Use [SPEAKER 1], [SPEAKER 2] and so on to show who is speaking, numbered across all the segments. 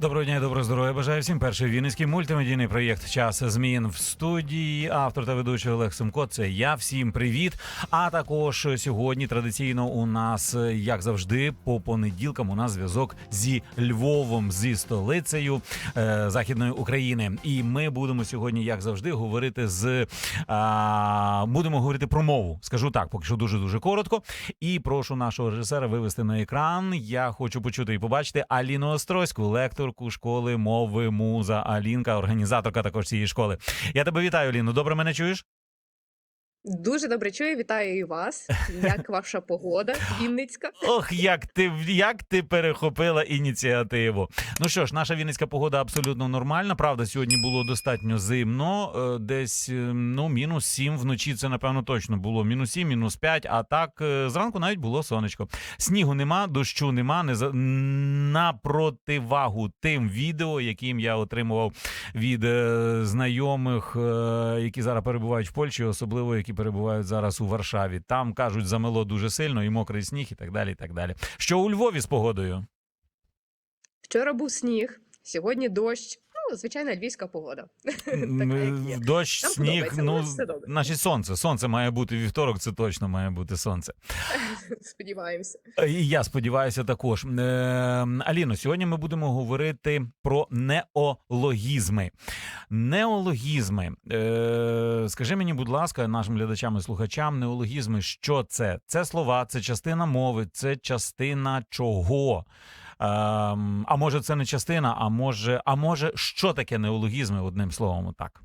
[SPEAKER 1] Доброго дня, і доброго здоров'я. Бажаю всім перший вінницький мультимедійний проєкт Час змін в студії. Автор та ведучий Олег Сумко. Це я. Всім привіт. А також сьогодні традиційно у нас, як завжди, по понеділкам у нас зв'язок зі Львовом, зі столицею е, Західної України. І ми будемо сьогодні, як завжди, говорити з а, будемо говорити про мову. Скажу так, поки що дуже дуже коротко. І прошу нашого режисера вивести на екран. Я хочу почути і побачити Аліну Острозьку, лекторку школи мови Муза Алінка, організаторка також цієї школи. Я тебе вітаю, Ліно. Добре мене чуєш?
[SPEAKER 2] Дуже добре чую, вітаю і вас. Як ваша погода, Вінницька?
[SPEAKER 1] Ох, як ти як ти перехопила ініціативу. Ну що ж, наша вінницька погода абсолютно нормальна. Правда, сьогодні було достатньо зимно, е, десь е, ну мінус 7 вночі. Це напевно точно було. Мінус 7, мінус 5, А так е, зранку навіть було сонечко. Снігу нема, дощу нема. Не за на противагу тим відео, яким я отримував від знайомих, які зараз перебувають в Польщі, особливо які перебувають зараз у Варшаві. Там кажуть, замело дуже сильно і мокрий сніг, і так далі. І так далі. Що у Львові з погодою?
[SPEAKER 2] Вчора був сніг, сьогодні дощ. Звичайна львівська погода. Така, як є.
[SPEAKER 1] Дощ,
[SPEAKER 2] Нам
[SPEAKER 1] сніг.
[SPEAKER 2] подобається,
[SPEAKER 1] Ну
[SPEAKER 2] ну, все добре.
[SPEAKER 1] значить, сонце. Сонце має бути вівторок. Це точно має бути сонце.
[SPEAKER 2] Сподіваємося.
[SPEAKER 1] І я сподіваюся, також Е, Аліно. Сьогодні ми будемо говорити про неологізми. Неологізми. Е, скажи мені, будь ласка, нашим глядачам і слухачам, неологізми, що це? Це слова, це частина мови, це частина чого? Ем, а може, це не частина, а може, а може, що таке неологізми, одним словом, так.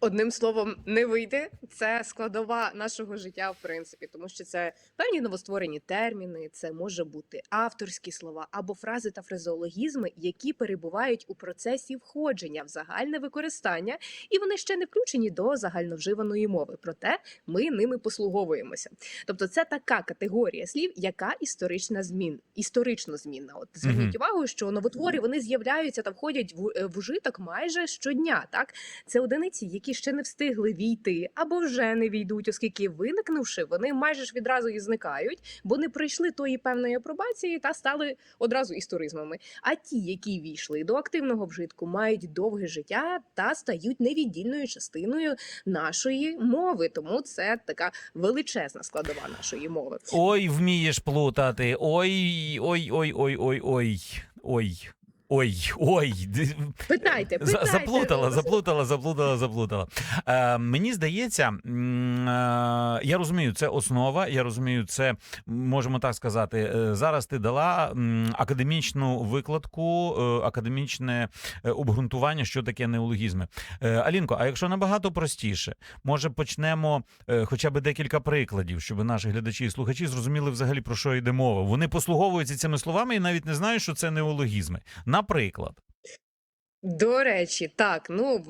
[SPEAKER 2] Одним словом, не вийде. Це складова нашого життя, в принципі, тому що це певні новостворені терміни, це може бути авторські слова або фрази та фразеологізми, які перебувають у процесі входження в загальне використання, і вони ще не включені до загальновживаної мови. Проте ми ними послуговуємося. Тобто, це така категорія слів, яка історична змін, історично змінна. От зверніть
[SPEAKER 1] Мгм.
[SPEAKER 2] увагу, що новотвори вони з'являються та входять в, е, в ужиток майже щодня. Так це одиниці, які ще не встигли війти або вже не війдуть, оскільки виникнувши, вони майже ж відразу і зникають, бо не пройшли тої певної апробації та стали одразу історизмами. А ті, які війшли до активного вжитку, мають довге життя та стають невіддільною частиною нашої мови. Тому це така величезна складова нашої мови.
[SPEAKER 1] Ой, вмієш плутати. Ой, ой, ой, ой, ой, ой, ой. Ой, ой,
[SPEAKER 2] Питайте, питайте.
[SPEAKER 1] заплутала, заплутала, заплутала, заплутала. Е, мені здається, е, я розумію, це основа. Я розумію, це можемо так сказати. е, Зараз ти дала академічну викладку, е, академічне е, обґрунтування, що таке неологізми. Е, Алінко, а якщо набагато простіше, може почнемо хоча б декілька прикладів, щоб наші глядачі і слухачі зрозуміли взагалі про що йде мова. Вони послуговуються цими словами і навіть не знають, що це неологізми. Наприклад.
[SPEAKER 2] До речі, так ну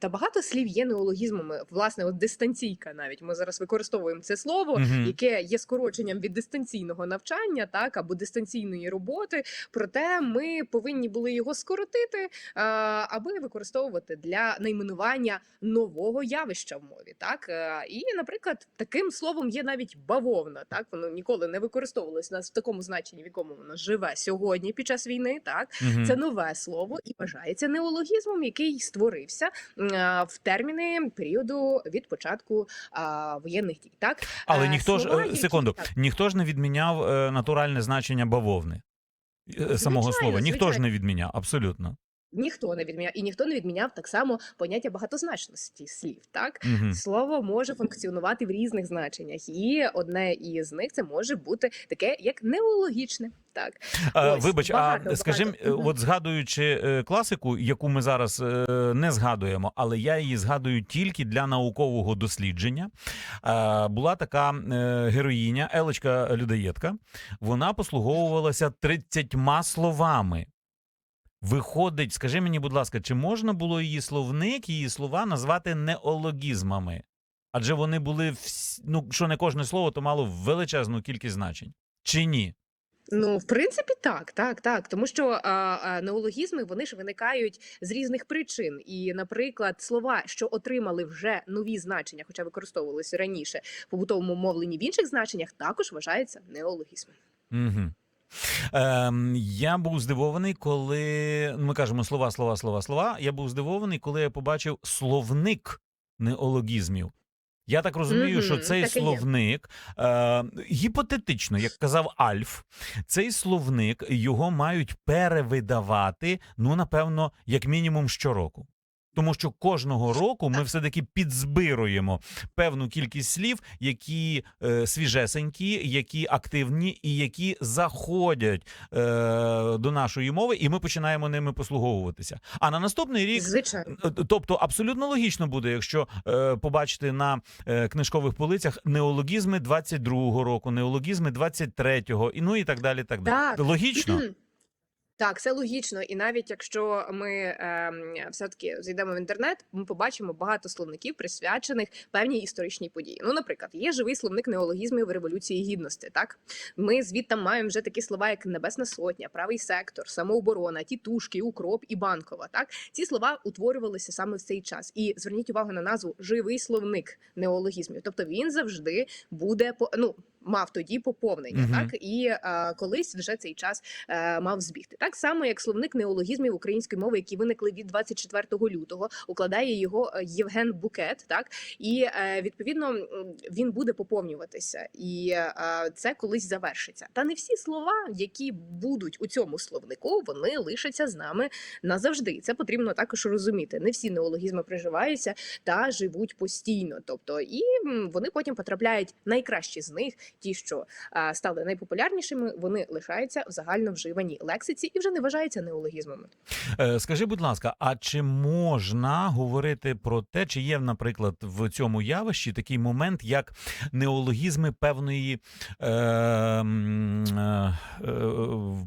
[SPEAKER 2] та багато слів є неологізмами. Власне, от дистанційка, навіть ми зараз використовуємо це слово,
[SPEAKER 1] Мгм.
[SPEAKER 2] яке є скороченням від дистанційного навчання, так або дистанційної роботи. Проте ми повинні були його скоротити, а, аби використовувати для найменування нового явища в мові. Так Е, і, наприклад, таким словом є навіть бавовна. Так воно ніколи не використовувалось нас в такому значенні, в якому воно живе сьогодні під час війни. Так
[SPEAKER 1] Мгм.
[SPEAKER 2] це нове слово і вважається неологізмом, який створився а, в терміни періоду від початку воєнних дій. Так
[SPEAKER 1] Але
[SPEAKER 2] Е,
[SPEAKER 1] ніхто ж
[SPEAKER 2] слова,
[SPEAKER 1] ж
[SPEAKER 2] які-
[SPEAKER 1] секунду,
[SPEAKER 2] так.
[SPEAKER 1] ніхто ж не відміняв е, натуральне значення бавовни. Е, Самого
[SPEAKER 2] Звичайно,
[SPEAKER 1] слова. Ніхто ж не відміняв, абсолютно.
[SPEAKER 2] Ніхто не відміняв, і ніхто не відміняв так само поняття багатозначності слів. Так
[SPEAKER 1] Угу.
[SPEAKER 2] слово може функціонувати в різних значеннях, і одне із них це може бути таке як неологічне. Так Ось,
[SPEAKER 1] Вибач,
[SPEAKER 2] багато,
[SPEAKER 1] а скажи,
[SPEAKER 2] багато.
[SPEAKER 1] е, от згадуючи е, класику, яку ми зараз е, не згадуємо, але я її згадую тільки для наукового дослідження. Була така героїня, Елочка Людоєдка. Вона послуговувалася 30 словами. Виходить, скажи мені, будь ласка, чи можна було її словник, її слова назвати неологізмами? Адже вони були всі, ну, що не кожне слово, то мало величезну кількість значень. Чи ні?
[SPEAKER 2] Ну, в принципі, так, так, так. Тому що а, а, неологізми вони ж виникають з різних причин. І, наприклад, слова, що отримали вже нові значення, хоча використовувалися раніше в побутовому мовленні в інших значеннях, також вважаються неологізмами.
[SPEAKER 1] Угу. Ем, я був здивований, коли ми кажемо слова, слова, слова, слова. Я був здивований, коли я побачив словник неологізмів. Я так розумію,
[SPEAKER 2] Мгм,
[SPEAKER 1] що цей
[SPEAKER 2] так
[SPEAKER 1] словник е, гіпотетично, як казав Альф, цей словник його мають перевидавати, ну напевно, як мінімум щороку. Тому що кожного року ми все таки підзбируємо певну кількість слів, які е, свіжесенькі, які активні і які заходять е, до нашої мови, і ми починаємо ними послуговуватися. А на наступний рік
[SPEAKER 2] Звичайно.
[SPEAKER 1] Е, Тобто абсолютно логічно буде, якщо е, побачити на е, книжкових полицях неологізми 22-го року, неологізми 23-го, і ну і так далі. Так далі.
[SPEAKER 2] Так.
[SPEAKER 1] Логічно.
[SPEAKER 2] Так, це логічно, і навіть якщо ми ем, все-таки зайдемо в інтернет, ми побачимо багато словників, присвячених певній історичній події. Ну, наприклад, є живий словник неологізмів революції гідності. Так ми звідти маємо вже такі слова, як Небесна Сотня, правий сектор, самооборона, тітушки, укроп і банкова. Так ці слова утворювалися саме в цей час. І зверніть увагу на назву живий словник неологізмів. Тобто він завжди буде по ну. Мав тоді поповнення,
[SPEAKER 1] Мгм.
[SPEAKER 2] так і е, колись вже цей час е, мав збігти. Так само, як словник неологізмів української мови, які виникли від 24 лютого, укладає його е, Євген Букет. Так і е, відповідно він буде поповнюватися, і е, це колись завершиться. Та не всі слова, які будуть у цьому словнику, вони лишаться з нами назавжди. Це потрібно також розуміти. Не всі неологізми приживаються та живуть постійно. Тобто, і вони потім потрапляють найкращі з них, ті, що а, стали найпопулярнішими, вони лишаються в загально вживаній лексиці і вже не вважаються неологізмами.
[SPEAKER 1] Е, Скажи, будь ласка, а чи можна говорити про те, чи є, наприклад, в цьому явищі такий момент, як неологізми певної е, е, е,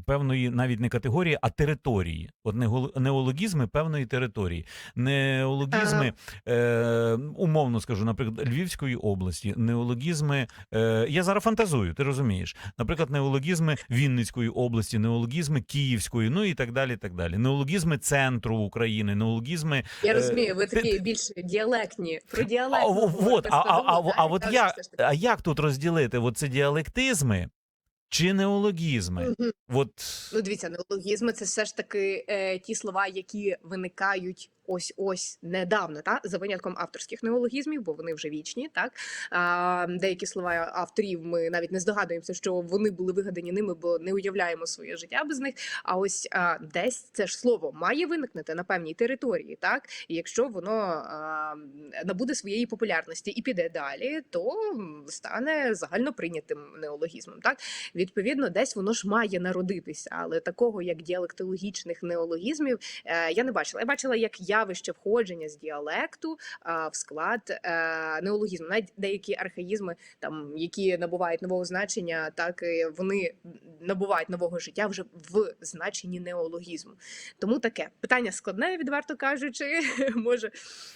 [SPEAKER 1] певної навіть не категорії, а території? От неол- неологізми певної території, неологізми, е, умовно скажу, наприклад, Львівської області, неологізми. Е, я зараз фантазую, ти розумієш. Наприклад, неологізми Вінницької області, неологізми Київської, ну і так далі. так далі. Неологізми центру України, неологізми.
[SPEAKER 2] Я
[SPEAKER 1] Е,
[SPEAKER 2] розумію, ви такі більш діалектні про
[SPEAKER 1] А,
[SPEAKER 2] діалект.
[SPEAKER 1] вот, а, а, а, а от як, а як тут розділити? От це діалектизми чи неологізми? От
[SPEAKER 2] Ну, дивіться, неологізми це все ж таки е, ті слова, які виникають ось ось недавно, та за винятком авторських неологізмів, бо вони вже вічні. Так а, деякі слова авторів ми навіть не здогадуємося, що вони були вигадані ними, бо не уявляємо своє життя без них. А ось а, десь це ж слово має виникнути на певній території, так і якщо воно а, набуде своєї популярності і піде далі, то стане загально прийнятим неологізмом. Так відповідно, десь воно ж має народитися, але такого як діалектологічних неологізмів е, я не бачила. Я бачила як явище входження з діалекту а, в склад е, неологізму. Навіть деякі архаїзми, там які набувають нового значення, так і вони набувають нового життя вже в значенні неологізму. Тому таке питання складне, відверто кажучи. Може,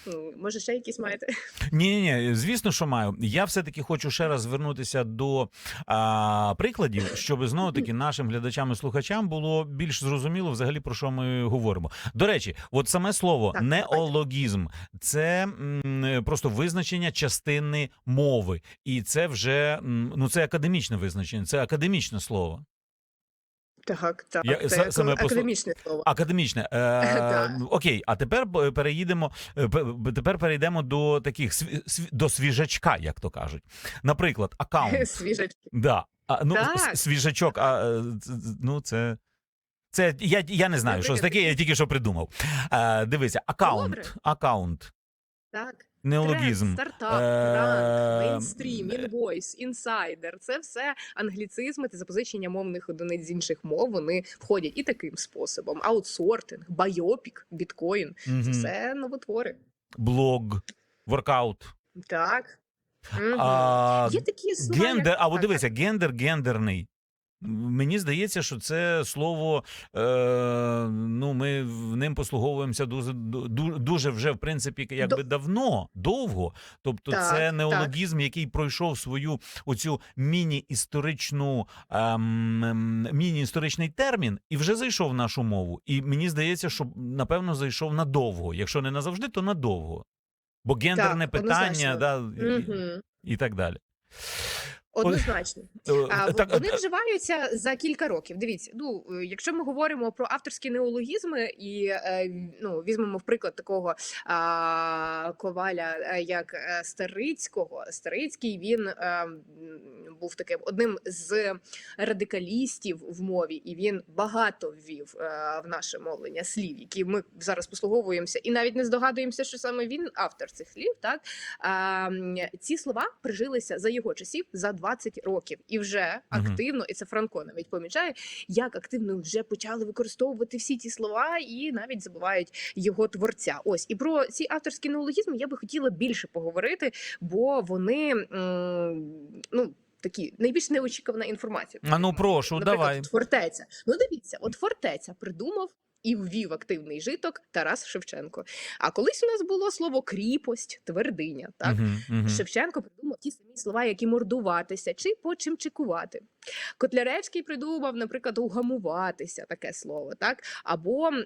[SPEAKER 2] ну, може, ще якісь маєте?
[SPEAKER 1] ні, ні, ні, звісно, що маю. Я все таки хочу ще раз звернутися до а, прикладів, щоб знову таки нашим глядачам і слухачам було більш зрозуміло взагалі про що ми говоримо. До речі, от саме слово
[SPEAKER 2] Так,
[SPEAKER 1] неологізм це м, просто визначення частини мови, і це вже м, ну це академічне визначення, це академічне слово.
[SPEAKER 2] Так, так,
[SPEAKER 1] Я-
[SPEAKER 2] це
[SPEAKER 1] саме
[SPEAKER 2] академічне слово.
[SPEAKER 1] Академічне. Е, Окей, а тепер переїдемо. е, Тепер перейдемо до таких до свіжачка, як то кажуть. Наприклад, аккаунт.
[SPEAKER 2] Свіжачки.
[SPEAKER 1] Да. А, ну,
[SPEAKER 2] Так.
[SPEAKER 1] свіжачок, а, е, ну це. Це я, я не знаю, що це
[SPEAKER 2] таке
[SPEAKER 1] я тільки що придумав. Е, дивися, аккаунт.
[SPEAKER 2] Добре.
[SPEAKER 1] Аккаунт.
[SPEAKER 2] Так.
[SPEAKER 1] Неологізм.
[SPEAKER 2] Тренд, стартап,
[SPEAKER 1] Е,
[SPEAKER 2] ранг, мейнстрім, інвойс, інсайдер це все англіцизми та запозичення мовних одиниць з інших мов. Вони входять і таким способом: аутсортинг, байопік, біткоін це все новотвори.
[SPEAKER 1] Блог, воркаут.
[SPEAKER 2] Так. Є такі слова. як-
[SPEAKER 1] Гендер, а от дивися, гендер гендерний. Мені здається, що це слово. Е, ну, ми ним послуговуємося дуже, дуже вже в принципі, якби давно, довго. Тобто,
[SPEAKER 2] Так,
[SPEAKER 1] це
[SPEAKER 2] так.
[SPEAKER 1] неологізм, який пройшов свою оцю міні-історичну ем, міні-історичний термін і вже зайшов в нашу мову. І мені здається, що напевно зайшов надовго. Якщо не назавжди, то надовго. Бо гендерне
[SPEAKER 2] Так,
[SPEAKER 1] питання, да, і-
[SPEAKER 2] Мгм.
[SPEAKER 1] і так далі.
[SPEAKER 2] Однозначно.
[SPEAKER 1] Е,
[SPEAKER 2] А,
[SPEAKER 1] так,
[SPEAKER 2] вони
[SPEAKER 1] е,
[SPEAKER 2] вживаються за кілька років. Дивіться, ну е, якщо ми говоримо про авторські неологізми і е, ну візьмемо в приклад такого а, коваля, е, як е, Старицького. Старицький він е, м, був таким одним з радикалістів в мові, і він багато ввів е, в наше мовлення слів, які ми зараз послуговуємося, і навіть не здогадуємося, що саме він автор цих слів. Так а, ці слова прижилися за його часів за 20 років, і вже активно, і це Франко навіть помічає, як активно вже почали використовувати всі ті слова, і навіть забувають його творця. Ось і про ці авторські неологізми я би хотіла більше поговорити, бо вони ну. Такі найбільш неочікувана інформація.
[SPEAKER 1] А ну, прошу,
[SPEAKER 2] Наприклад,
[SPEAKER 1] давай.
[SPEAKER 2] фортеця. Ну дивіться, от фортеця придумав і ввів активний житок Тарас Шевченко. А колись у нас було слово кріпость, твердиня. Так
[SPEAKER 1] Мгм, мгм.
[SPEAKER 2] Шевченко придумав ті самі слова, які мордуватися чи почимчикувати. Котляревський придумав, наприклад, угамуватися таке слово, так або м,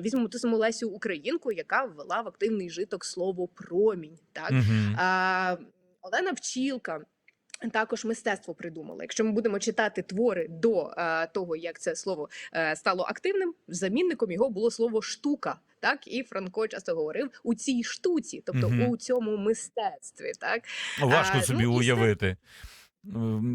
[SPEAKER 2] візьмемо ту саму Лесю Українку, яка ввела в активний житок слово промінь. Так
[SPEAKER 1] Мгм.
[SPEAKER 2] а, Олена Пчілка. Також мистецтво придумали. Якщо ми будемо читати твори до е, того, як це слово е, стало активним, замінником його було слово штука. Так і Франко часто говорив у цій штуці, тобто
[SPEAKER 1] угу.
[SPEAKER 2] у цьому мистецтві. Так
[SPEAKER 1] Важко
[SPEAKER 2] а,
[SPEAKER 1] собі
[SPEAKER 2] ну,
[SPEAKER 1] уявити. М,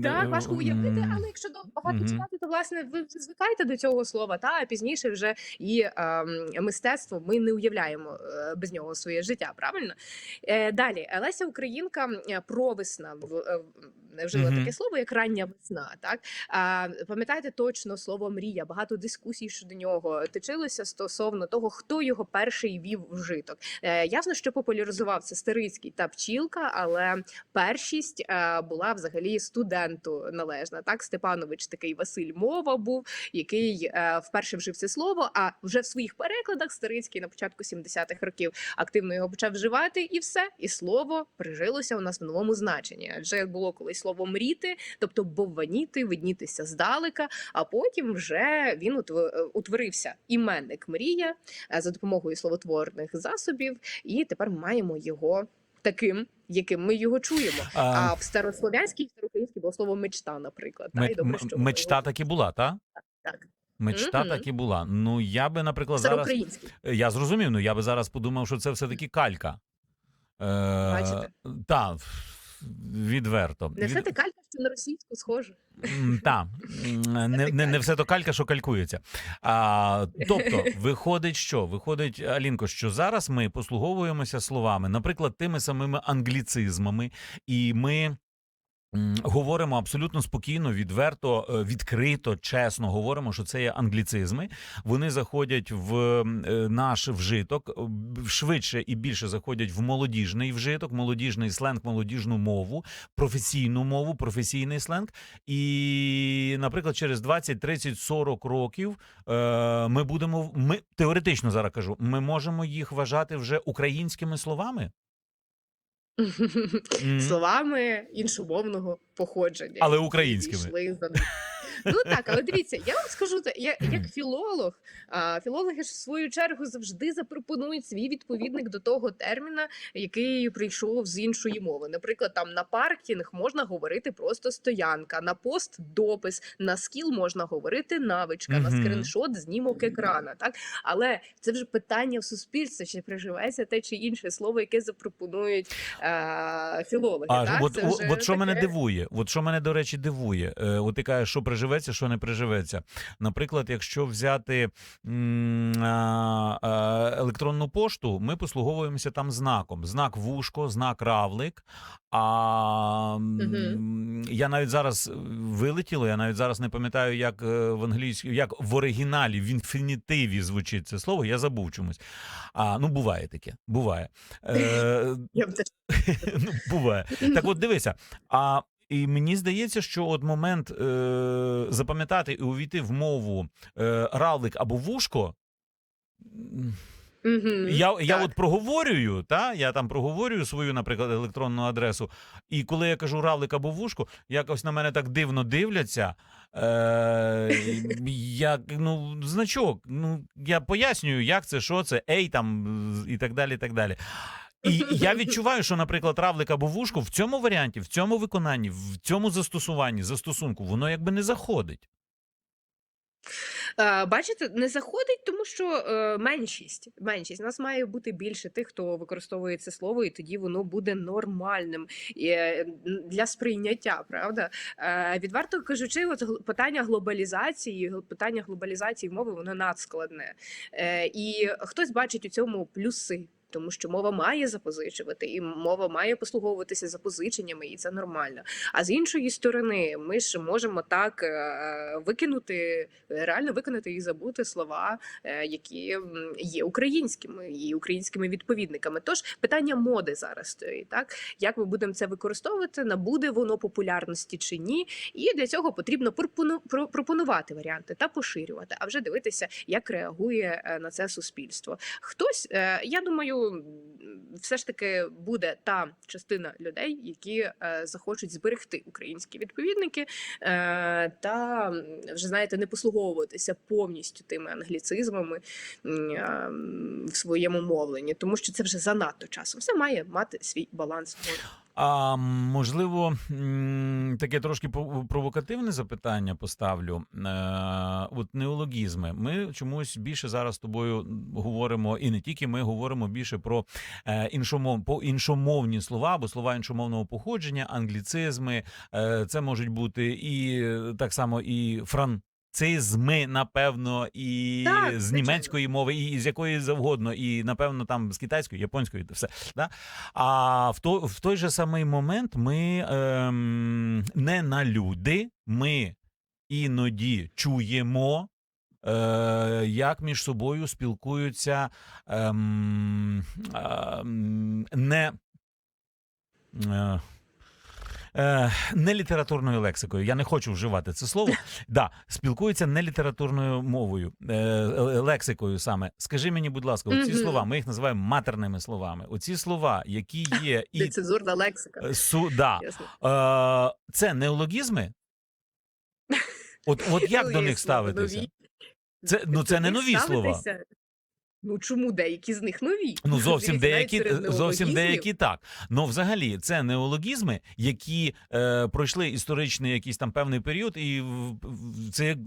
[SPEAKER 2] Так,
[SPEAKER 1] е,
[SPEAKER 2] важко уявити, але якщо до- багато
[SPEAKER 1] Мгм.
[SPEAKER 2] читати, то власне ви звикаєте до цього слова. Та а пізніше вже і ем, мистецтво ми не уявляємо е, без нього своє життя. Правильно е, далі Леся Українка е, в е, в- не вжила
[SPEAKER 1] Мгм.
[SPEAKER 2] таке слово, як рання весна. Так а пам'ятаєте точно слово мрія? Багато дискусій щодо нього точилося стосовно того, хто його перший вів в житок. Е, ясно, що популяризував це Старицький та Пчілка, але першість е, була взагалі студенту належна. Так, Степанович такий Василь Мова був, який е, вперше вжив це слово. А вже в своїх перекладах Старицький на початку 70-х років активно його почав вживати, і все. І слово прижилося у нас в новому значенні. Адже було колись слово мріти, тобто бовваніти, виднітися здалека. А потім вже він е, утворився іменник Мрія е, за допомогою словотворних засобів, і тепер маємо його таким, яким ми його чуємо.
[SPEAKER 1] А,
[SPEAKER 2] А в старослов'янській і староукраїнській було слово мечта, наприклад. Та, і добре, що
[SPEAKER 1] Мечта так і була, так?
[SPEAKER 2] так.
[SPEAKER 1] Мечта
[SPEAKER 2] Мгм.
[SPEAKER 1] так і була. Ну я би, наприклад, зараз
[SPEAKER 2] Староукраїнській.
[SPEAKER 1] я зрозумів. Ну я би зараз подумав, що це все таки калька. Е,
[SPEAKER 2] Бачите?
[SPEAKER 1] Відверто.
[SPEAKER 2] Не все те калька, що на російську схоже.
[SPEAKER 1] Так, не, не, не все то калька, що калькується. А, тобто, виходить, що виходить, Алінко, що зараз ми послуговуємося словами, наприклад, тими самими англіцизмами, і ми. Говоримо абсолютно спокійно, відверто, е, відкрито, чесно говоримо, що це є англіцизми. Вони заходять в е, наш вжиток е, швидше і більше заходять в молодіжний вжиток, молодіжний сленг, молодіжну мову, професійну мову, професійний сленг. І, наприклад, через 20, 30, 40 років ми будемо ми теоретично зараз кажу, ми можемо їх вважати вже українськими словами.
[SPEAKER 2] Словами іншомовного походження.
[SPEAKER 1] Але українськими.
[SPEAKER 2] за. Ну так, але дивіться, я вам скажу це як, як філолог. Філологи ж в свою чергу завжди запропонують свій відповідник до того терміна, який прийшов з іншої мови. Наприклад, там на паркінг можна говорити просто стоянка, на пост допис, на скіл можна говорити навичка, на
[SPEAKER 1] Мгм.
[SPEAKER 2] скриншот знімок екрана. Так, але це вже питання в суспільстві, чи приживеться те чи інше слово, яке запропонують е, філологи.
[SPEAKER 1] А
[SPEAKER 2] так?
[SPEAKER 1] от,
[SPEAKER 2] Це вже
[SPEAKER 1] от що мене дивує, от що мене, до речі, дивує. Е, от ти кажеш, що приживеться, що не приживеться. Наприклад, якщо взяти електронну пошту, ми послуговуємося там знаком: знак вушко, знак равлик. А м, я навіть зараз е, вилетіло, я навіть зараз не пам'ятаю, як е, в англійській, як в оригіналі в інфінітиві звучить це слово. Я забув чомусь. А ну буває таке, буває. Е, ну, буває. Так от дивися. А і мені здається, що от момент е, запам'ятати і увійти в мову е, равлик або вушко. м,
[SPEAKER 2] Мгм,
[SPEAKER 1] Я, я от проговорюю, та я там проговорюю свою, наприклад, електронну адресу. І коли я кажу равлик або вушко, якось на мене так дивно дивляться. Е, як, ну, значок. Ну, я пояснюю, як це, що це, ей там і так далі. і так далі. І я відчуваю, що, наприклад, равлик або вушко в цьому варіанті, в цьому виконанні, в цьому застосуванні, застосунку, воно якби не заходить.
[SPEAKER 2] Е, Бачите, не заходить, тому що е, меншість. Меншість. У нас має бути більше тих, хто використовує це слово, і тоді воно буде нормальним е, для сприйняття. Правда, відверто кажучи, от питання глобалізації, питання глобалізації мови, воно надскладне. І хтось бачить у цьому плюси. Тому що мова має запозичувати, і мова має послуговуватися запозиченнями, і це нормально. А з іншої сторони, ми ж можемо так е, викинути, реально виконати і забути слова, е, які є українськими і українськими відповідниками. Тож питання моди зараз стоїть, так як ми будемо це використовувати, набуде воно популярності чи ні, і для цього потрібно пропону- пропонувати варіанти та поширювати, а вже дивитися, як реагує е, на це суспільство. Хтось, я думаю, все ж таки буде та частина людей, які е, захочуть зберегти українські відповідники, е, та вже знаєте, не послуговуватися повністю тими англіцизмами м, а, м, в своєму мовленні, тому що це вже занадто часом. Все має мати свій баланс.
[SPEAKER 1] А можливо, таке трошки провокативне запитання поставлю. Е, От неологізми. Ми чомусь більше зараз з тобою говоримо, і не тільки ми говоримо більше про е, іншомов, по іншомовні слова або слова іншомовного походження, англіцизми. Е, Це можуть бути і так само і фран. Цизми, напевно, і
[SPEAKER 2] Так,
[SPEAKER 1] з німецької мови, і з якої завгодно, і напевно там з китайської, японської, все. Да? А в той, в той же самий момент ми ем, не на люди, ми іноді чуємо, е, як між собою спілкуються ем, ем, не. Е, Е, не лексикою. Я не хочу вживати це слово. Да, спілкуються не літературною мовою, е, е, лексикою саме. Скажи мені, будь ласка, оці слова, ми їх називаємо матерними словами. Оці слова, які є і
[SPEAKER 2] Нецензурна лексика.
[SPEAKER 1] су, да, е, це неологізми? От, от як до них ставитися? Це, ну, це не нові слова.
[SPEAKER 2] Ну чому деякі з них нові?
[SPEAKER 1] Ну, зовсім деякі, зовсім деякі так. Ну, взагалі, це неологізми, які е, пройшли історичний якийсь там певний період, і це, як-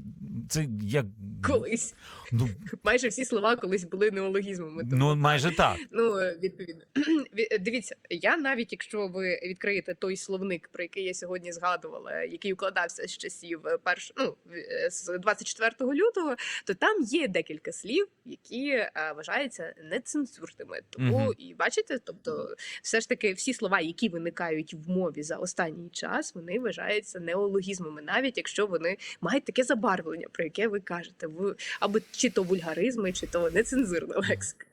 [SPEAKER 1] це як.
[SPEAKER 2] Колись
[SPEAKER 1] Ну,
[SPEAKER 2] майже всі слова колись були неологізмами. тому
[SPEAKER 1] ну майже так.
[SPEAKER 2] Ну, е, відповідно. Ві- Дивіться, я навіть якщо ви відкриєте той словник, про який я сьогодні згадувала, який укладався з часів е, перш, ну, е, з 24 лютого, то там є декілька слів, які вважаються нецензурними. Тому і бачите, тобто, все ж таки, всі слова, які виникають в мові за останній час, вони вважаються неологізмами, навіть якщо вони мають таке забарвлення, про яке ви кажете, в або чи то вульгаризми, чи то нецензурна лексика.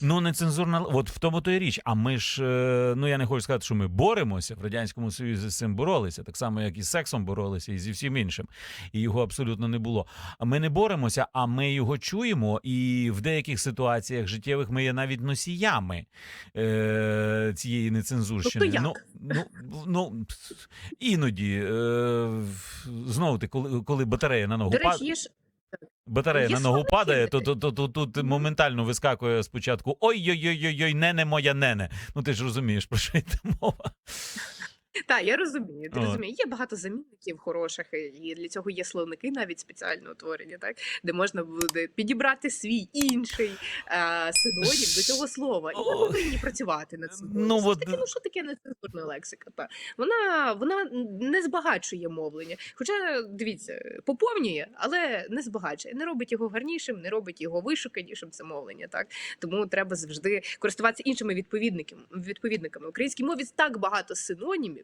[SPEAKER 1] Ну, нецензурна, от в тому то і річ. А ми ж, е, ну я не хочу сказати, що ми боремося в радянському союзі з цим боролися, так само як і з сексом боролися, і зі всім іншим. І його абсолютно не було. Ми не боремося, а ми його чуємо. І в деяких ситуаціях життєвих ми є навіть носіями е, цієї нецензурщини.
[SPEAKER 2] Тобто
[SPEAKER 1] Ну,
[SPEAKER 2] як?
[SPEAKER 1] ну, ну іноді е, знову ти, коли, коли батарея на ногу
[SPEAKER 2] До речі, є ж
[SPEAKER 1] Батарея
[SPEAKER 2] Є
[SPEAKER 1] на ногу падає, то, то, то, то тут моментально вискакує спочатку ой-ой-ой-ой, нене моя нене. Ну ти ж розумієш, про що йде мова.
[SPEAKER 2] Так, я розумію. Ти
[SPEAKER 1] От.
[SPEAKER 2] розумію. Є багато замінників хороших, і для цього є словники навіть спеціально утворені, так де можна буде підібрати свій інший е, синонім до цього слова. І ми повинні працювати над собою.
[SPEAKER 1] Ну,
[SPEAKER 2] Все
[SPEAKER 1] от,
[SPEAKER 2] таки, ну що таке нецензурна лексика? Та вона вона не збагачує мовлення. Хоча дивіться, поповнює, але не збагачує. Не робить його гарнішим, не робить його вишуканішим. Це мовлення. Так тому треба завжди користуватися іншими відповідниками. Відповідниками українській мові так багато синонімів.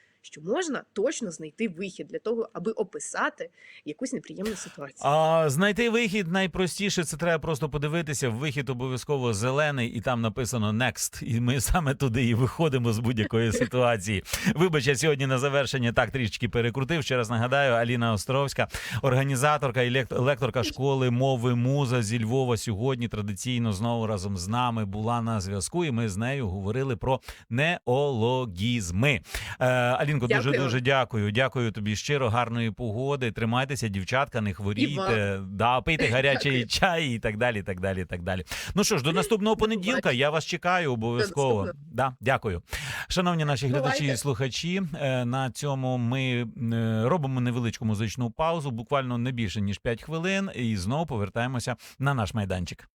[SPEAKER 2] Що можна точно знайти вихід для того, аби описати якусь неприємну ситуацію.
[SPEAKER 1] А знайти вихід найпростіше, це треба просто подивитися. Вихід обов'язково зелений, і там написано next. І ми саме туди і виходимо з будь-якої ситуації. Вибач, я сьогодні на завершення так трішечки перекрутив. Ще раз нагадаю, Аліна Островська, організаторка і лекторка школи мови Муза зі Львова. Сьогодні традиційно знову разом з нами була на зв'язку, і ми з нею говорили про неологізми. Е, Аліна Алінко, дуже
[SPEAKER 2] Дякую.
[SPEAKER 1] дуже дякую. Дякую тобі щиро, гарної погоди. Тримайтеся, дівчатка, не хворійте, да, пийте гарячий
[SPEAKER 2] Дякую.
[SPEAKER 1] чай і так далі. так далі, так далі. Ну що ж, до наступного понеділка. Я вас чекаю обов'язково. Да, дякую. Шановні наші глядачі і слухачі. е, На цьому ми е, робимо невеличку музичну паузу, буквально не більше ніж 5 хвилин, і знову повертаємося на наш майданчик.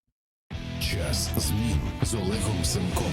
[SPEAKER 3] Час змін з Олегом Семком.